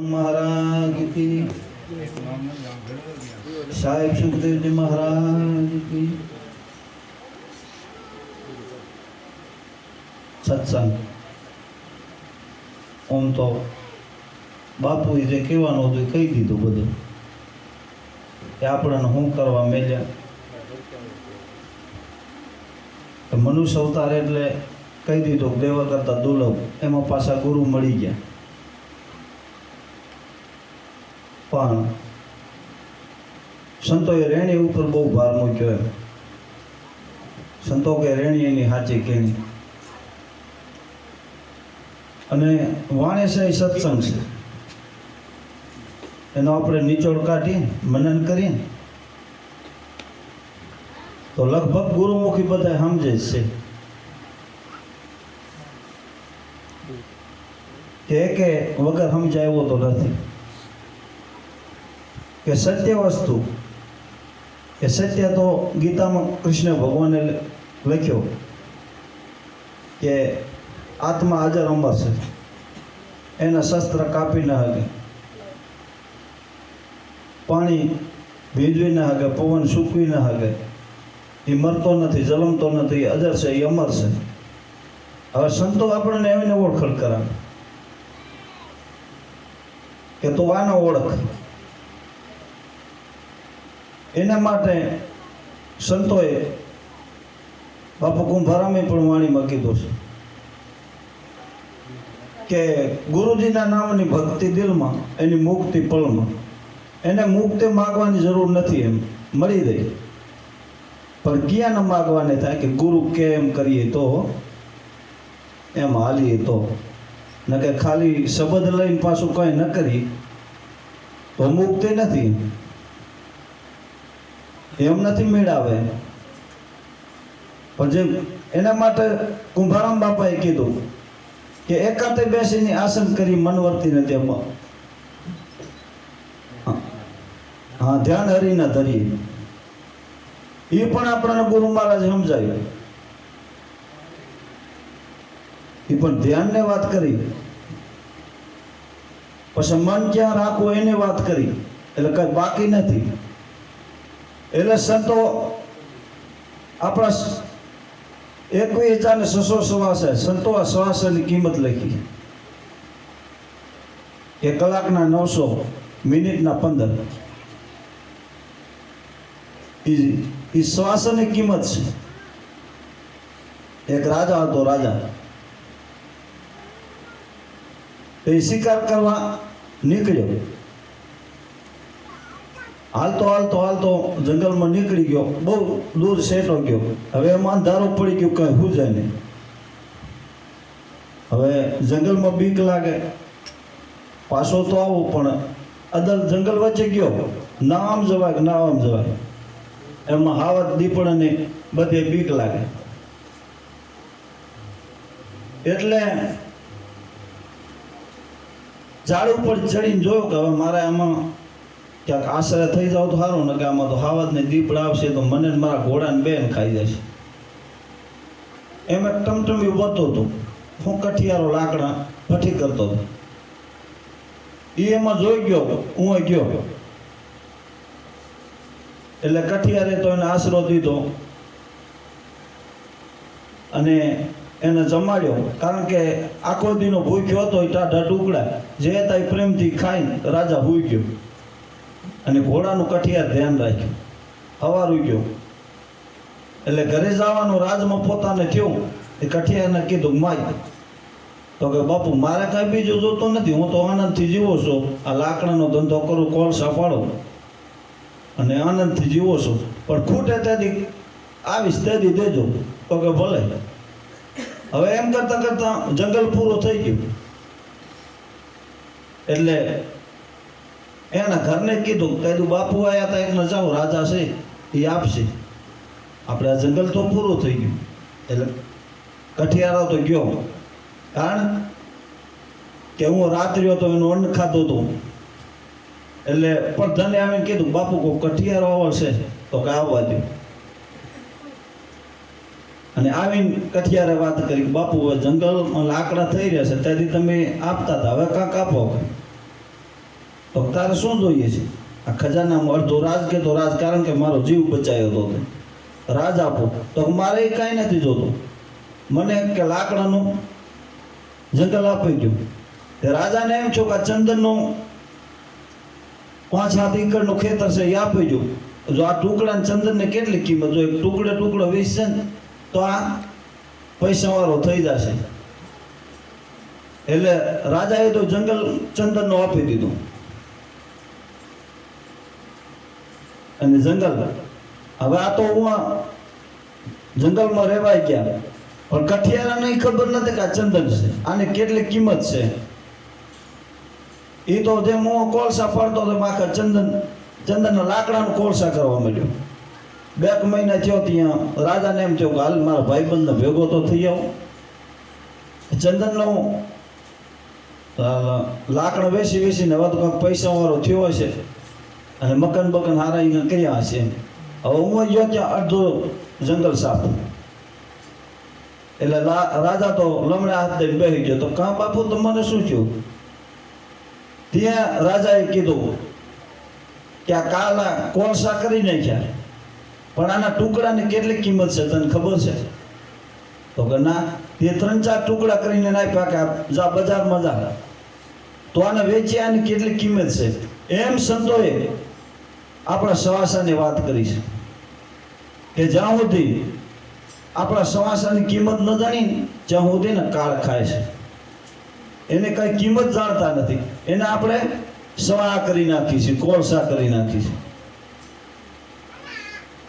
મહારાજ કી સાહેબ સુખદેવજી મહારાજ કી સત્સંગ આમ તો બાપુએ જે કહેવાનું હતું, એ કહી દીધું બધું કે આપણને શું કરવા મેલ્યા? મનુષ્ય અવતાર એટલે કહી દીધું દેવા કરતા દુર્લભ, એમાં પાછા ગુરુ મળી ગયા. પણ સંતોએ રેણી ઉપર બહુ ભાર મૂક્યો એમ. સંતો કે રેણી એની સાચી કેણી અને વાણે એ સત્સંગ છે. એનો આપણે નિચોડ કાઢી, મનન કરીએ તો લગભગ ગુરુમુખી બધા સમજે છે. કે કે વગર સમજાય એવો તો નથી. કે સત્ય વસ્તુ એ સત્ય તો ગીતામાં કૃષ્ણ ભગવાને લખ્યો કે આત્મા હાજર અમર છે એના શસ્ત્ર કાપી ન હગે પાણી ભીજવી ન હગે પવન સૂકવી ન હગે એ મરતો નથી, જલમતો નથી અજર છે, એ અમર છે. હવે સંતો આપણને એવીને ઓળખણ કરાવે. કે તું આનો ઓળખ? એના માટે સંતોએ બાપુ કુંભારામે પણ વાણીમાં કીધું છે કે ગુરુજીના નામની ભક્તિ દિલમાં, એની મુક્તિ પળમાં. એને મુક્તિ માગવાની જરૂર નથી એમ. મળી રહી. પણ ક્યાં ન માગવાને થાય કે ગુરુ કેમ કરીએ તો? એમ હાલીએ તો. ન કે ખાલી શબ્દ લઈને પાછું કંઈ ન કરી તો મુક્તિ નથી એમ નથી મેળાવે. જે એના માટે કુંભારામ બાપાએ કીધું કે એકાંતે બેસીને આસન કરી મન વર્તી નથી એમાં હા, ધ્યાન હરીને ધરીએ. એ પણ આપણને ગુરુ મહારાજ સમજાવ્યું એ પણ ધ્યાનને વાત કરી. પછી મન ક્યાં રાખવું એને વાત કરી. એટલે કઈ બાકી નથી. એટલે સંતો આપણા એકવી હજાર છસો શ્વાસ સંતો આ શ્વાસની કિંમત લખી. એ કલાકના નવસો, મિનિટના પંદર. એ શ્વાસની કિંમત છે. એક રાજા હતો, રાજા. એ શિકાર કરવા નીકળ્યો. હાલતો હાલતો હાલતો જંગલમાં નીકળી ગયો. બહુ દૂર સેટો ગયો. હવે એમાં અંધારો પડી ગયો કઈ હુજાય નહીં. હવે જંગલમાં બીક લાગે. પાછો તો આવો, પણ અદર જંગલ વચ્ચે ગયો. ના આમ જવાય ના આમ જવાય. એમાં હાવત દીપડાને બધે બીક લાગે. એટલે ઝાડ ઉપર ચડીને જોયો કે હવે મારે આમાં ક્યાંક આશરે થઈ જાવ તો સારું ને કે આમાં તો હાવત ને દીપડા આવશે તો મને મારા ઘોડાને બેન ખાઈ જશે. એમ એક ટમટમી વધતો હતો હું કઠિયારો લાકડા ભઠી કરતો હતો. એ એમાં જોઈ ગયો, હું ગયો. એટલે કઠિયારે તો એને આશરો દીધો અને એને જમાડ્યો. કારણ કે આખો દીનો ભૂખ્યો હતો એ ટાઢા ટુકડા, જે હતા એ પ્રેમથી ખાઈને રાજા ભૂઈ ગયો અને ઘોડાનું કઠિયાર ધ્યાન રાખ્યું. હવારું ગયો એટલે ઘરે જવાનું રાજમાં પોતાને થયું, એ કઠિયારને કીધું, માય. તો કે, બાપુ, મારે કાંઈ બીજું જોતું નથી, હું તો આનંદથી જીવો છું. આ લાકડાનો ધંધો કરું, કોલસા પાડો. અને આનંદથી જીવો છું. પણ ખૂટે તેથી આવીશ તેથી દેજો. તો કે, ભલે. હવે એમ કરતાં કરતાં જંગલ પૂરો થઈ ગયું. એટલે એના ઘરને કીધું કીધું, બાપુ આવ્યા હતા એકને જાઓ, રાજા છે, એ આપશે. આપણે આ જંગલ તો પૂરું થઈ ગયું. એટલે કઠિયારો તો ગયો. કારણ કે હું રાત્રિયો તો એનું અન્ન ખાતો હતો. એટલે પણ ધને આવીને કીધું, બાપુ કો કઠિયારો આવશે? તો કે આવવા દો. અને આવીને કઠિયારે વાત કરી બાપુ, હવે જંગલમાં લાકડા થઈ રહ્યા છે, ત્યાંથી તમે આપતા હતા, હવે કાંક આપો. તો તારે શું જોઈએ છે? આ ખજાનામાં અડધો રાજ કે તો રાજ? કારણ કે મારો જીવ બચાયો હતો. રાજ આપો. તો મારે કાંઈ નથી જોતો. મને કે લાકડાનું જંગલ આપી ગયું તે રાજાને એમ છો કે આ ચંદનનું પાંચ સાત એકરનું ખેતર છે, એ આપી ગયું જો આ ટુકડા ચંદનને કેટલી કિંમત? જો એક ટુકડે ટુકડો વેચશે ને, તો આ પૈસાવાળો થઈ જશે. એટલે રાજાએ તો જંગલ ચંદનનો આપી દીધું. અને જંગલ. હવે આ તો હું જંગલમાં રહેવાય ગયા પણ કઠિયારાને ખબર નથી કે આ ચંદન છે. આને કેટલી કિંમત છે? એ તો જેમ હું કોલસા પડતો તો આખા ચંદન, ચંદનના લાકડાનું કોલસા કરવા માંડ્યો. બે મહિના થયો ત્યાં રાજાને એમ થયો કે હાલ મારા ભાઈબંધને ભેગો તો થઈ આવો. ચંદનનો લાકડા વેચી વેચીને હવે તો પૈસા પૈસાવાળો થયો હશે. અને મકાન બકન હારા અહીંયા કર્યા હશે. હવે હું ગયો ત્યાં અડધો જંગલ સાફ. એટલે રાજા તો લમણે હાથ દઈને બેસી ગયો. તો કાં બાપુ, તો મને શું થયું? ત્યાં રાજાએ કીધું કે આ કાલા કોલસા કરી નાખ્યા. પણ આના ટુકડાની કેટલી કિંમત છે તને ખબર છે? તો કે ના, તે ત્રણ ચાર ટુકડા કરીને નાખ્યા કે જા બજારમાં જા. તો આને વેચ્યાની કેટલી કિંમત છે? એમ સંતોએ આપણા સવાસાની વાત કરી છે. કે જ્યાં સુધી આપણા સવાસાની કિંમત ન જાણી જ્યાં સુધી ને કાળ ખાય છે. એને કઈ કિંમત જાણતા નથી. એને આપણે સવા કરી નાખી છે, કોળસા કરી નાખી છે.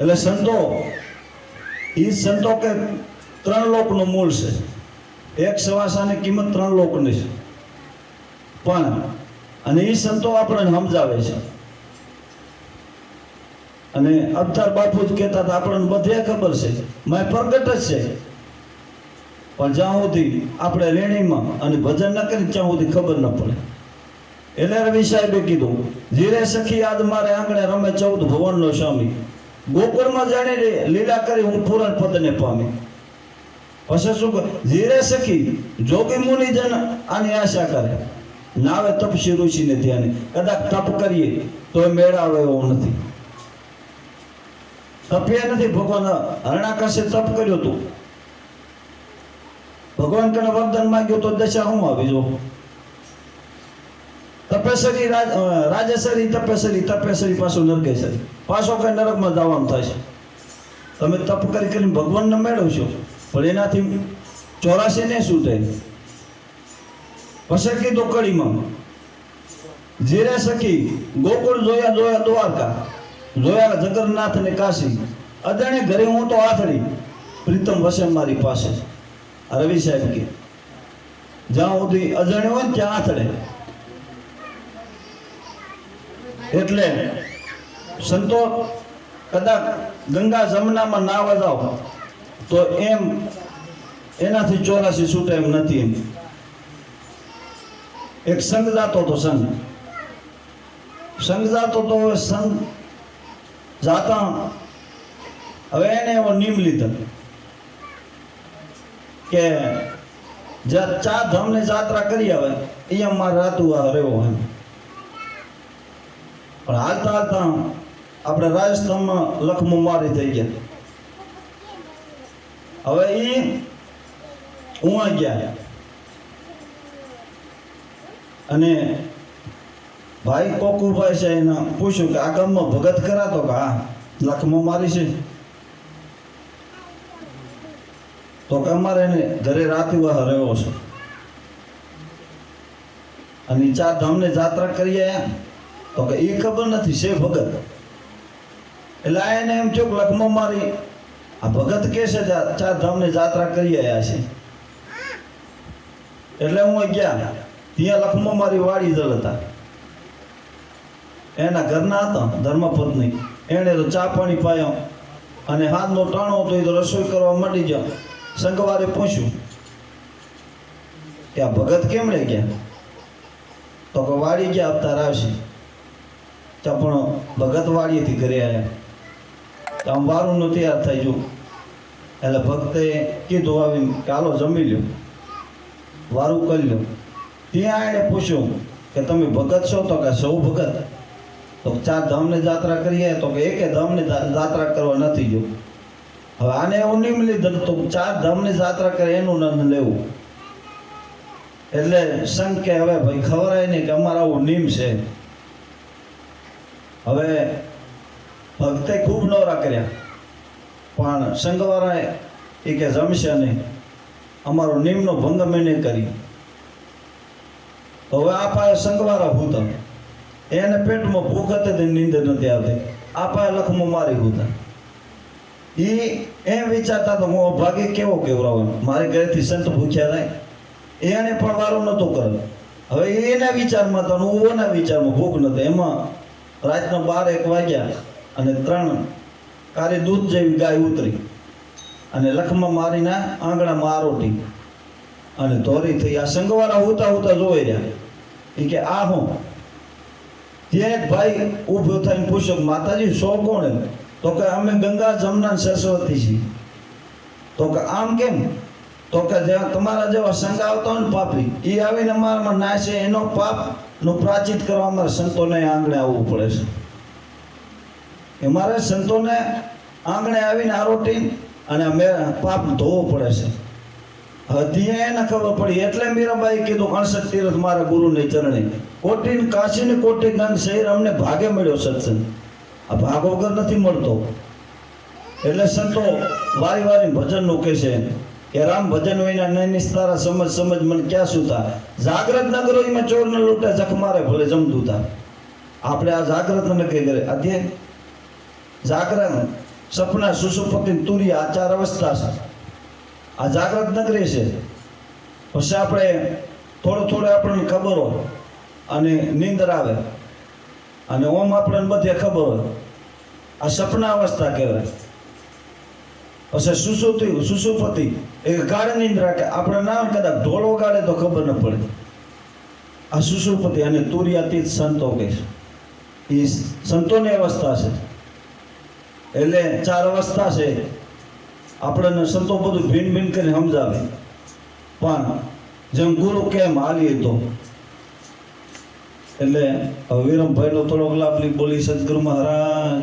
એટલે સંતો એ સંતો કે ત્રણ લોકનું મૂળ છે. એક સવાસાની કિંમત ત્રણ લોકની છે. પણ, અને એ સંતો આપણને સમજાવે છે. અને અવતાર બાપુ જ કહેતા હતા, આપણને બધે ખબર છે. મેં પ્રગટ જ છે. પણ જ્યાં સુધી આપણે રેણીમાં અને ભજન ન કરી ત્યાં સુધી ખબર ન પડે. એટલે રવિ સાહેબે કીધું, ધીરે સખી યાદ મારે આંગણે રમે ચૌદ ભવનનો સ્વામી. ગોકુળમાં જાણે લીલા કરી હું પૂરણ પદને પામી. પછી શું? ધીરે સખી, જોગી મુનિજન આની આશા કરે. નાવે તપસી ઋષિને ધ્યાને. કદાચ તપ કરીએ, તો એ મેળાવે એવો નથી. તપ્યા નથી, ભગવાન હરણાકાશે તપ કર્યો હતું. ભગવાન કને વરદાન માંગ્યો તો દશા હું આવી જો? તપેસરી રાજેશ્વરી તપેશ્વરી તપેશ્વરી પાછું નરકેશ્વરી પાછો કઈ નરકમાં જવાનું થશે તમે તપ કરી કરીને ભગવાનને મેળવશો. પણ એનાથી ચોરાસી ને શું થાય? પછી કીધું કડીમાં જીરે સખી ગોકુળ જોયા જોયા દ્વારકા. જોયા જગન્નાથ ને કાશી. અજાણે ઘરે હું તો આથડી. પ્રીતમ વસે મારી પાસે. રવિ સાહેબ કે, જ્યાં સુધી અજાણ્યો હોય ને ત્યાં આથડે. એટલે સંતો કદાચ ગંગા જમનામાં નાવા જાઓ તો એમ એનાથી ચોરાસી છૂટે એમ નથી એમ. એક સંઘ જાતો તો સંઘ. સંઘ જાતો તો સંઘ જાતા હવે એને એવો નિયમ લીધો કે જ્યાં ચાર ધામની જાત્રા કરી આવે અહીંયા મારે રાતું આ રહેવો એમ પણ હાલતા હાલતા આપણે રાજસ્થાનમાં લખમો મારી થઈ ગયા. હવે એ ઉવા ગયા. અને ભાઈ, કોકુભાઈ છે એને પૂછ્યું કે આ ગામમાં ભગત કરાતો કે હા? લખમાં મારી છે. તો કે અમારે એને ઘરે રાતીવાહ રહ્યો છે. અને ચાર ધામને જાત્રા કરી આવ્યા તો કે એ ખબર નથી છે ભગત. એટલે આ એને એમ થયું કે લખમાં મારી. આ ભગત કે છે ચાર ધામને જાત્રા કરી આવ્યા છે. એટલે હું ગયા. ત્યાં લખમાં મારી વાડી જળ હતા. એના ઘરના હતા, ધર્મપત્ની. એણે તો ચા પાણી પાયો અને હાથનો ટાણો હતો, એ તો રસોઈ કરવા માંડી ગયો. સંગવારે પૂછ્યું, કે આ ભગત કેમ રે ગયા? તો કે, વાડી ગયા, અવતાર આવશે. ત્યાં પણ ભગત વાડીએથી ઘરે આવ્યા. તો આમ વારુંનું તૈયાર થઈ જવું એટલે ભક્તે કીધું આવી કે, હાલો, જમી લ્યો. વારું કરી લ્યો. ત્યાં એણે પૂછ્યું કે, તમે ભગત છો? તો કે, સૌ ભગત. તો ચાર ધામની જાત્રા કરીએ, તો કે એકે ધામની જાત્રા કરવા નથી જો હવે આને એવું નિયમ લીધેલું તો ચાર ધામની જાત્રા કરે, એનું નંદ લેવું. એટલે સંઘ કે હવે ભાઈ ખવડાય નહીં કે અમારા આવું નિયમ છે. હવે ભક્તે ખૂબ નવરા કર્યા. પણ સંઘવાળાએ એ કે જમશે નહીં. અમારો નિયમનો ભંગ મેં નહીં કરી. હવે આ પાસે સંઘવાળા ભૂતા એને પેટમાં ભૂખ હતી તેની નીંદર નથી આવતી. આપા લખમાં મારી હોતા એ એમ વિચારતા તો હું ભાગે કેવો કેવરાવાનો મારે ઘરેથી સંત ભૂખ્યા થાય. એને પણ વારું નહોતો કર્યો. હવે એના વિચારમાં તો હું ઓના વિચારમાં ભૂખ નથી. એમાં રાતના બાર એક વાગ્યા અને ત્રણ કારે દૂધ જેવી ગાય ઉતરી. અને લખમાં મારીને આંગણામાં આરોટી. અને ધોરી થઈ આ સંગવાળા હોતા હોતા જોઈ રહ્યા. એ કે, આ હું? ત્યાં એક ભાઈ ઊભો થઈને પૂછ્યો માતાજી, સો કોણ તો કે, અમે ગંગા, જમના સરસ્વતી છીએ. તો કે, આમ કેમ? તો કે જેવા તમારા જેવા સંઘ આવતો ને પાપી એ આવીને અમારામાં નાશે એનો પાપનું પ્રાચિત કરવા અમારે સંતોને આંગણે આવવું પડે છે. એ મારે સંતોને આંગણે આવીને આરોટી અને પાપ ધોવો પડે છે. હવે ન ખબર પડી, એટલે મીરાબાઈ કીધું અણસઠ તીરથ મારા ગુરુને ચરણે. કોટી ને કાશી ને કોટી ગંગ શહેર અમને ભાગે મળ્યો સત્સંગ. આ ભાગ વગર નથી મળતો. એટલે સંતો વારી વારી ભજનનું કહે છે કે, રામ ભજન વિના નૈની તારા સમજ સમજ મને ક્યાં સુતા? જાગ્રત નગરો એમાં ચોર ન લૂંટે, જખ મારે ભલે જમતું તા આપણે આ જાગ્રત નક્કી કરે અધ્યય. જાગરણ સપના સુસુપતિ તુરી આચાર અવસ્થા છે. આ જાગૃત નગરી છે. પછી આપણે થોડો થોડો આપણને ખબર હોય અને નીંદર આવે. અને ઓમ આપણને બધે ખબર હોય. આ સપના અવસ્થા કહેવાય. પછી સુસુતિ સુસુપતિ, એ ગાળે નિંદ્રા કે આપણે ના કદાચ ઢોળો ગાળે તો ખબર ન પડે. આ સુસુપતિ અને તુર્યાતીત સંતો કહે છે. એ સંતોની અવસ્થા છે. એટલે ચાર અવસ્થા છે. આપણને સંતો બધું ભીન ભીન કરીને સમજાવે. પણ જેમ ગુરુ કેમ હાલી તો એટલે હવે વિરમભાઈનો થોડોક લાભ બોલી સદગુરુ મહારાજ.